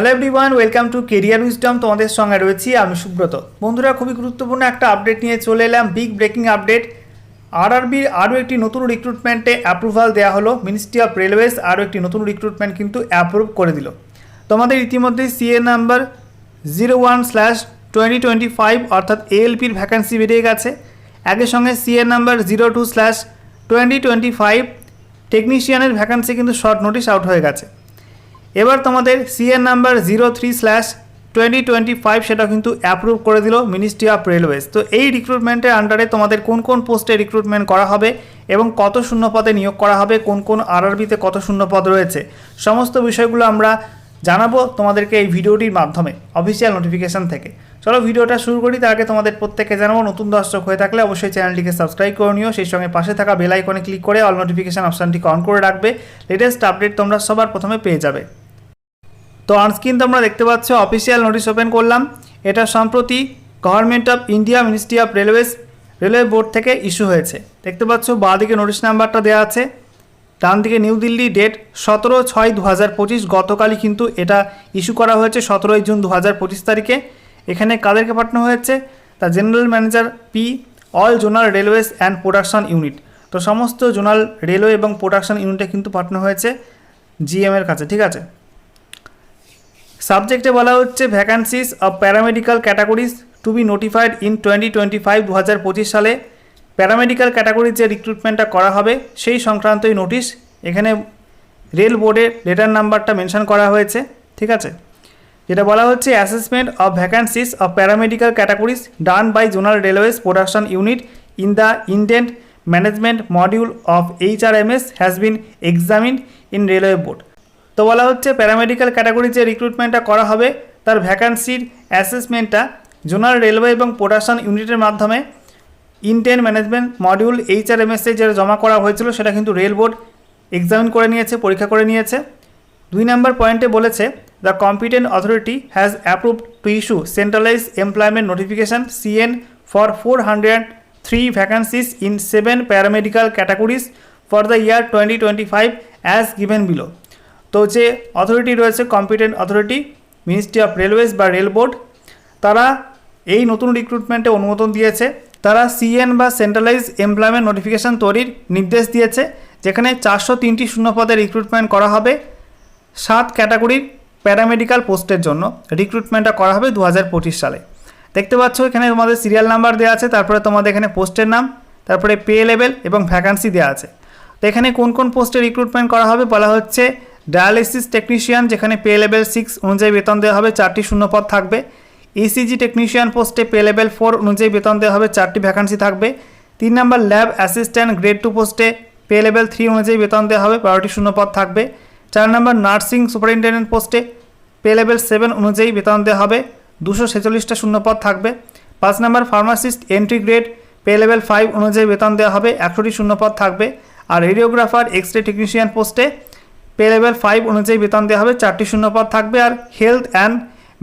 Hello everyone welcome to career wisdom তোমাদের সঙ্গে রয়েছি আমি সুব্রত। বন্ধুরা, খুবই গুরুত্বপূর্ণ একটা আপডেট নিয়ে চলে এলাম বিগ ব্রেকিং আপডেট আর আরআরবির আরও একটি নতুন রিক্রুটমেন্টে অ্যাপ্রুভাল দেওয়া হলো মিনিস্ট্রি অফ রেলওয়েজ আরও একটি নতুন রিক্রুটমেন্ট কিন্তু অ্যাপ্রুভ করে দিল। তোমাদের ইতিমধ্যে CA number zero one slash twenty twenty five অর্থাৎ এএলপির ভ্যাকান্সি বেরিয়ে গেছে। একই সঙ্গে CA number zero two slash twenty twenty five টেকনিশিয়ানের vacancy কিন্তু শর্ট নোটিশ আউট হয়ে গেছে। এবার তোমাদের CEN number zero three slash twenty twenty five সেটা কিন্তু অ্যাপ্রুভ করে দিল মিনিস্ট্রি অফ রেলওয়েজ তো এই রিক্রুটমেন্টের আন্ডারে তোমাদের কোন কোন পোস্টে রিক্রুটমেন্ট করা হবে এবং কত শূন্য পদে নিয়োগ করা হবে, কোন কোন আরআরবিতে কত শূন্য পদ রয়েছে, সমস্ত বিষয়গুলো আমরা জানাব তোমাদেরকে এই ভিডিওটির মাধ্যমে অফিসিয়াল নোটিফিকেশান থেকে। চলো ভিডিওটা শুরু করি, তার আগে তোমাদের প্রত্যেককে জানাব, নতুন দর্শক হয়ে থাকলে অবশ্যই চ্যানেলটিকে সাবস্ক্রাইব করে নিও, সেই সঙ্গে পাশে থাকা বেল আইকনে ক্লিক করে অল নোটিফিকেশান অপশানটিকে অন করে রাখবে। লেটেস্ট আপডেট তোমরা সবার প্রথমে পেয়ে যাবে। তো অনস্ক্রিন তোমরা দেখতে পাচ্ছ অফিসিয়াল নোটিশ ওপেন করলাম। এটা সম্প্রতি government of India ministry of railways railway board থেকে ইস্যু হয়েছে। দেখতে পাচ্ছ বাঁ দিকে নোটিশ নাম্বারটা দেওয়া আছে। ডান দিকে নিউ দিল্লি ডেট সতেরো ছয় দু হাজার পঁচিশ, গতকালই কিন্তু এটা ইস্যু করা হয়েছে, সতেরোই জুন দু হাজার পঁচিশ তারিখে। এখানে কাদেরকে পাঠানো হয়েছে? তা general manager P all zonal railways and production unit তো সমস্ত জোনাল রেলওয়ে এবং প্রোডাকশন ইউনিটে কিন্তু পাঠানো হয়েছে জিএমের কাছে, ঠিক আছে? সাবজেক্টে বলা হচ্ছে vacancies of paramedical categories to be notified in twenty twenty five দু হাজার পঁচিশ সালে। প্যারামেডিক্যাল ক্যাটাগরির যে রিক্রুটমেন্টটা করা হবে, সেই সংক্রান্তই নোটিশ এখানে রেল বোর্ডের লেটার নাম্বারটা মেনশন করা হয়েছে, ঠিক আছে? যেটা বলা হচ্ছে assessment of vacancies of paramedical categories done by zonal railways production unit in the indent management module of H R M S has been examined in railway board তো বলা হচ্ছে প্যারামেডিক্যাল ক্যাটাগরি যে রিক্রুটমেন্টটা করা হবে, তার ভ্যাকান্সির অ্যাসেসমেন্টটা জোনাল রেলওয়ে এবং প্রোডাকশন ইউনিটের মাধ্যমে indent management module H R M এসে যেটা জমা করা হয়েছিল, সেটা কিন্তু রেল বোর্ড এক্সামিন করে নিয়েছে, পরীক্ষা করে নিয়েছে। দুই নম্বর পয়েন্টে বলেছে the competent authority has approved to issue centralise employment notification CN for four hundred three vacancies in seven paramedical categories for the year twenty twenty five as given below তো যে অথরিটি রয়েছে competent authority ministry of railways বা rail board তারা এই নতুন রিক্রুটমেন্টে অনুমোদন দিয়েছে। তারা সিএন বা সেন্ট্রালাইজ এমপ্লয়মেন্ট নোটিফিকেশান তৈরির নির্দেশ দিয়েছে, যেখানে চারশো তিনটি শূন্যপদে রিক্রুটমেন্ট করা হবে সাত ক্যাটাগরির প্যারামেডিক্যাল পোস্টের জন্য। রিক্রুটমেন্টটা করা হবে দু হাজার পঁচিশ সালে। দেখতে পাচ্ছ, এখানে তোমাদের সিরিয়াল নাম্বার দেওয়া আছে, তারপরে তোমাদের এখানে পোস্টের নাম, তারপরে পে লেভেল এবং ভ্যাকান্সি দেওয়া আছে। তো এখানে কোন কোন পোস্টে রিক্রুটমেন্ট করা হবে বলা হচ্ছে ডায়ালিসিস টেকনিশিয়ান, যেখানে পে লেভেল সিক্স অনুযায়ী বেতন দেওয়া হবে চারটি শূন্যপদ থাকবে। ইসিজি টেকনিশিয়ান পোস্টে পে লেভেল ফোর অনুযায়ী বেতন দেওয়া হবে চারটি ভ্যাকান্সি থাকবে। তিন নম্বর ল্যাব অ্যাসিস্ট্যান্ট গ্রেড টু পোস্টে পে লেভেল থ্রি অনুযায়ী বেতন দেওয়া হবে, বারোটি শূন্যপদ থাকবে। চার নম্বর নার্সিং সুপারিনটেন্ডেন্ট পোস্টে পে লেভেল সেভেন অনুযায়ী বেতন দেওয়া হবে, দুশো ছেচল্লিশটা শূন্যপদ থাকবে। পাঁচ নম্বর pharmacist entry grade pay level five অনুযায়ী বেতন দেওয়া হবে, একশোটি শূন্যপদ থাকবে। আর রেডিওগ্রাফার এক্স রে টেকনিশিয়ান পোস্টে পে লেভেল ফাইভ অনুযায়ী বেতন দেওয়া হবে, চারটি শূন্যপদ থাকবে আর health and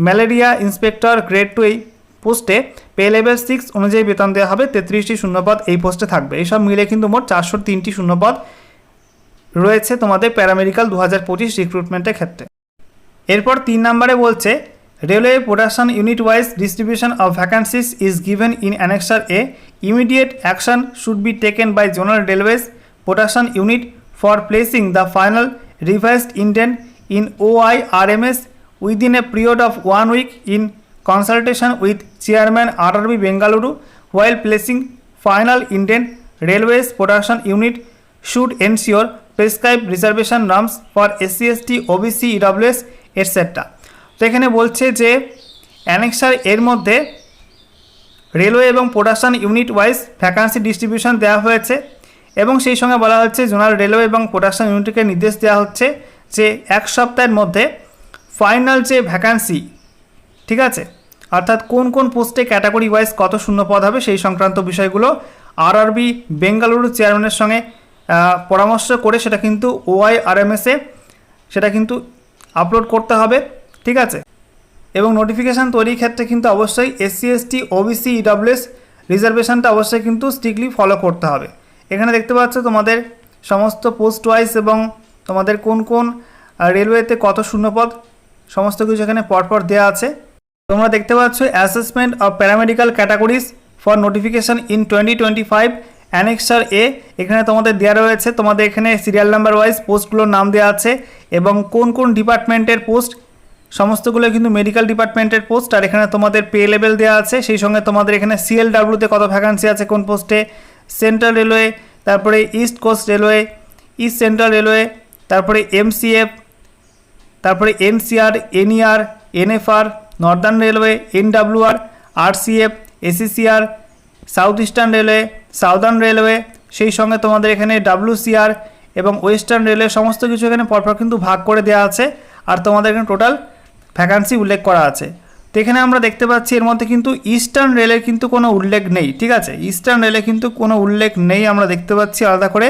malaria inspector grade two এই পোস্টে পে লেভেল সিক্স অনুযায়ী বেতন দেওয়া হবে, তেত্রিশটি শূন্যপদ এই পোস্টে থাকবে। এইসব মিলে কিন্তু মোট চারশো তিনটি শূন্যপদ রয়েছে তোমাদের প্যারামেডিক্যাল দু হাজার পঁচিশ রিক্রুটমেন্টের ক্ষেত্রে। এরপর তিন নম্বরে বলছে, railway production unit wise distribution of vacancies is given in annexure A, immediate action should be taken by zonal railways production unit for placing the final M S within a period of one week in consultation with chairman R R B Bengaluru while placing final indent railways production unit should ensure prescribe reservation norms for SC ST OBC EWS etcetera তো এখানে বলছে যে annexure এর মধ্যে railway এবং production unit wise vacancy distribution দেওয়া হয়েছে। এবং সেই সঙ্গে বলা হচ্ছে জোনাল রেলওয়ে এবং প্রোডাকশন ইউনিটকে নির্দেশ দেওয়া হচ্ছে যে এক সপ্তাহের মধ্যে ফাইনাল যে ভ্যাকান্সি, ঠিক আছে? অর্থাৎ কোন কোন পোস্টে ক্যাটাগরি ওয়াইজ কত শূন্য পদ হবে সেই সংক্রান্ত বিষয়গুলো আরআরবি বেঙ্গালুরু চেয়ারম্যানের সঙ্গে পরামর্শ করে সেটা কিন্তু ওআই আরএমএসে সেটা কিন্তু আপলোড করতে হবে, ঠিক আছে? এবং নোটিফিকেশান তৈরির ক্ষেত্রে কিন্তু অবশ্যই এসসি, এসটি, ওবিসি, ইডব্লিউএস রিজার্ভেশনটা অবশ্যই কিন্তু স্ট্রিক্টলি ফলো করতে হবে। এখানে দেখতে পাচ্ছ তোমাদের সমস্ত পোস্ট ওয়াইজ এবং তোমাদের কোন কোন রেলওয়েতে কত শূন্যপদ, সমস্ত কিছু এখানে পরপর দেওয়া আছে। তোমরা দেখতে পাচ্ছ assessment of paramedical categories for notification in twenty twenty five annexure A এখানে তোমাদের দেওয়া রয়েছে। তোমাদের এখানে সিরিয়াল নাম্বার ওয়াইজ পোস্টগুলোর নাম দেওয়া আছে এবং কোন কোন ডিপার্টমেন্টের পোস্ট সমস্তগুলো কিন্তু মেডিকেল ডিপার্টমেন্টের পোস্ট আর এখানে তোমাদের পে লেভেল দেওয়া আছে। সেই সঙ্গে তোমাদের এখানে সিএলডাব্লিউতে কত ভ্যাকান্সি আছে কোন পোস্টে সেন্ট্রাল রেলওয়ে, তারপরে east coast railway, east central railway, তারপরে এমসিএফ, তারপরে NCR, NER, NFR, northern railway, NWR, RCF ACCR south eastern railway, southern railway, সেই সঙ্গে তোমাদের এখানে ডাব্লিউসিআর এবং ওয়েস্টার্ন রেলওয়ে সমস্ত কিছু এখানে পরপর কিন্তু ভাগ করে দেওয়া আছে। আর তোমাদের এখানে টোটাল ভ্যাকান্সি উল্লেখ করা আছে। এখানে আমরা দেখতে পাচ্ছি এর মধ্যে কিন্তু ইস্টার্ন রেলের কিন্তু কোনো উল্লেখ নেই, ঠিক আছে? ইস্টার্ন রেলে কিন্তু কোনো উল্লেখ নেই, আমরা দেখতে পাচ্ছি আলাদা করে।